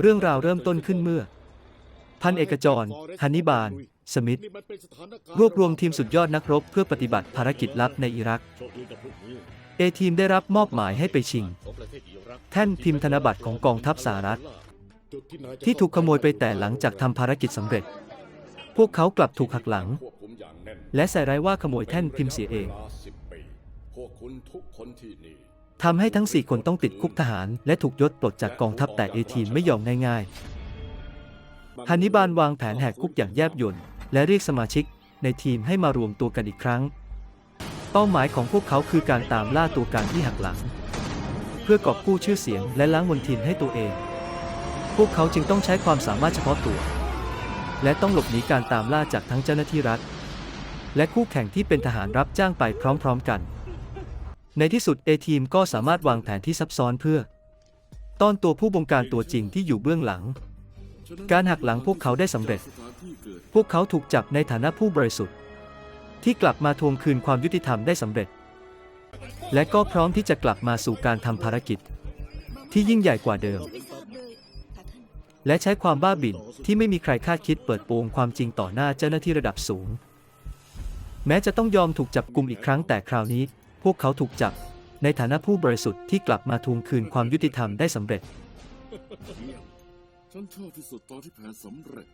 เรื่องราวเริ่มต้นขึ้นเมื่อ พันเอกจรฮันนิบาล สมิธ รวบรวมทีมสุดยอดนักรบเพื่อปฏิบัติภารกิจลับในอิรัก เอทีมได้รับมอบหมายให้ไปชิง แท่นพิมพ์ธนบัตรของกองทัพสหรัฐ ที่ถูกขโมยไปแต่หลังจากทำภารกิจสำเร็จ พวกเขากลับถูกหักหลัง และใส่ร้ายว่าขโมยแท่นพิมพ์เสียเองพวกคุณทุกคนที่นี่ ทำให้ทั้ง 4 คนต้องติดคุกทหาร และถูกยศปลดจากกองทัพแต่เอทีมไม่ยอมง่ายๆฮันนิบาลวางแผนแหกคุกอย่างแยบยลและเรียกสมาชิกในทีมให้มารวมตัวกันอีกครั้ง เป้าหมายของพวกเขาคือการตามล่าตัวการที่หักหลัง เพื่อกอบกู้ชื่อเสียงและล้างมลทินให้ตัวเอง พวกเขาจึงต้องใช้ความสามารถเฉพาะตัว และต้องหลบหนีการตามล่าจากทั้งเจ้าหน้าที่รัฐ และคู่แข่งที่เป็นทหารรับจ้างไปพร้อม ๆ กัน ในที่สุด A ทีมก็สามารถวางแผนที่ซับซ้อนเพื่อ ต้อนตัวผู้บงการตัวจริงที่อยู่เบื้องหลัง การหักหลังพวกเขาได้สำเร็จ พวกเขาถูกจับในฐานะผู้บริสุทธิ์ ที่กลับมาทวงคืนความยุติธรรมได้สำเร็จ และก็พร้อมที่จะกลับมาสู่การทำภารกิจ ที่ยิ่งใหญ่กว่าเดิม และใช้ความบ้าบิ่นที่ไม่มีใครคาดคิดเปิดโปงความจริงต่อหน้าเจ้าหน้าที่ระดับสูง แม้จะต้องยอมถูกจับกลุ่มอีกครั้งแต่คราวนี้ พวกเขาถูกจับ ในฐานะผู้บริสุทธิ์ที่กลับมาทวงคืนความยุติธรรมได้สำเร็จ ฉันชอบที่สุดตอนที่แผนสำเร็จ